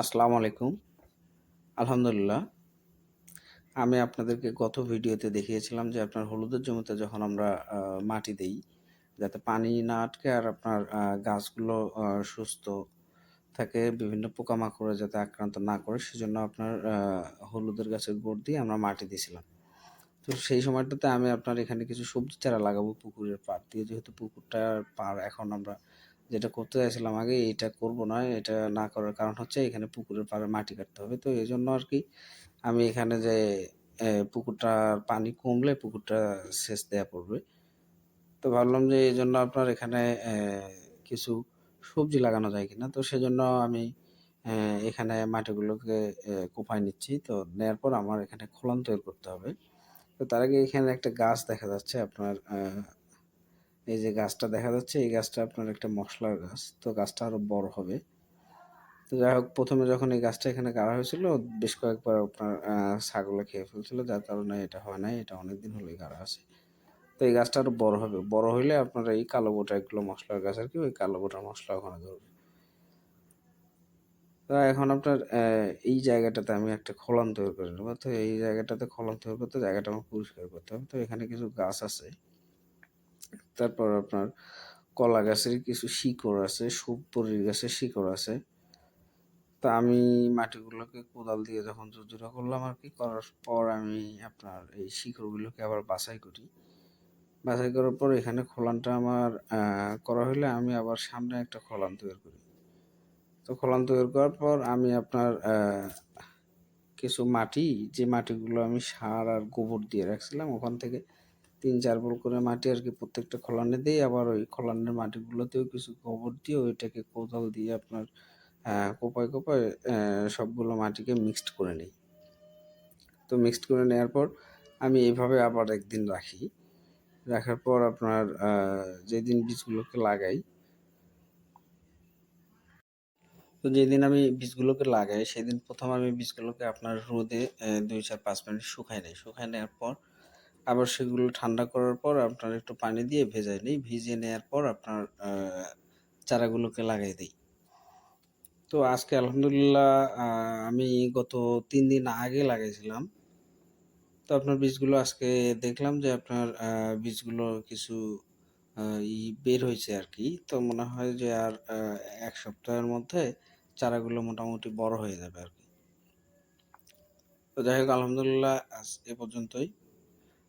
আসসালামু আলাইকুম। আলহামদুলিল্লাহ, আমি আপনাদেরকে গত ভিডিওতে দেখিয়েছিলাম যে আপনার হলুদের জমিতে যখন আমরা মাটি দেই, যাতে পানি না আটকে আর আপনার গাছগুলো সুস্থ থাকে, বিভিন্ন পোকামাকড়ে যাতে আক্রান্ত না করে, সেজন্য আপনার হলুদের গাছের গোড় দিয়ে আমরা মাটি দিয়েছিলাম। তো সেই সময়টাতে আমি আপনার এখানে কিছু সবজি চারা লাগাবো পুকুরের পাড় দিয়ে, যেহেতু পুকুরটার পাড় এখন আমরা যেটা করতে চাইছিলাম আগে এটা করব না এটা না করার কারণ হচ্ছে এখানে পুকুরের পাড়ে মাটি কাটতে হবে। তো এই জন্য আর কি আমি এখানে যে পুকুরটার পানি কমলে পুকুরটা সেচ দেওয়া পড়বে। তো ভাবলাম যে এই জন্য আপনার এখানে কিছু সবজি লাগানো যায় কিনা। তো সেজন্য আমি এখানে মাটিগুলোকে কোপায় নিচ্ছি। তো নেওয়ার পর আমার এখানে খোলান তৈরি করতে হবে। তো তার আগে এখানে একটা গাছ দেখা যাচ্ছে আপনার এই যে গাছটা দেখা যাচ্ছে, এই গাছটা আপনার একটা মশলার গাছ। তো গাছটা আরও বড় হবে। তো যাই হোক, প্রথমে যখন এই গাছটা এখানে গাড়া হয়েছিল, বেশ কয়েকবার আপনার ছাগলে খেয়ে ফেলছিল। যার কারণে এটা হয় নাই, এটা অনেকদিন হলেই গাড়া আছে। তো এই গাছটা আরও বড় হবে। বড় হইলে আপনার এই কালো বোটা, এগুলো মশলার গাছ আর কি ওই কালো বোটার মশলা ওখানে ধরবে। তো এখন আপনার এই জায়গাটাতে আমি একটা খোলান তৈরি করে নেব। তো এই জায়গাটাতে খোলান তৈরি করতে জায়গাটা আমার পরিষ্কার করতে হবে। তো এখানে কিছু গাছ আছে। তারপর আপনার কলা গাছের কিছু শিকড় আছে, সুপরির গাছের শিকড় আছে। তা আমি মাটিগুলোকে কোদাল দিয়ে যখন জোড়া করলাম আর কি, করার পর আমি আপনার এই শিকড়গুলোকে আবার বাছাই করি। বাছাই করার পর এখানে খোলানটা আমার করা হলে আমি আবার সামনে একটা খোলান তৈরি করি। তো খোলান তৈরি করার পর আমি আপনার কিছু মাটি, যে মাটিগুলো আমি সার আর গোবর দিয়ে রাখছিলাম ওখান থেকে তিন চার বল করে মাটি আর কি প্রত্যেকটা খোলানে দিই, আবার ওই খোলানের মাটিগুলোতেও কিছু গোবর দিয়ে ওইটাকে কোদাল দিয়ে আপনার কোপায় কোপায় সবগুলো মাটিকে মিক্সড করে নিই। তো মিক্সড করে নেওয়ার পর আমি এইভাবে আবার একদিন রাখি। রাখার পর আপনার যেদিন বীজগুলোকে লাগাই, তো যেদিন আমি বীজগুলোকে লাগাই, সেদিন প্রথম আমি বীজগুলোকে আপনার রোদে দুই চার পাঁচ মিনিট শুকাই নিই। শুকাই নেওয়ার পর আবার সেগুলো ঠান্ডা করার পর আপনার একটু পানি দিয়ে ভেজাই নিই। ভিজিয়ে নেওয়ার পর আপনার চারাগুলোকে লাগাই দিই। তো আজকে আলহামদুলিল্লাহ আমি গত তিন দিন আগে লাগাইছিলাম। তো আপনার বীজগুলো আজকে দেখলাম যে আপনার বীজগুলো কিছু ই বের হয়েছে আর কি। তো মনে হয় যে আর এক সপ্তাহের মধ্যে চারাগুলো মোটামুটি বড় হয়ে যাবে আর কি। তো যাই হোক, আলহামদুলিল্লাহ, আজ এ পর্যন্তই।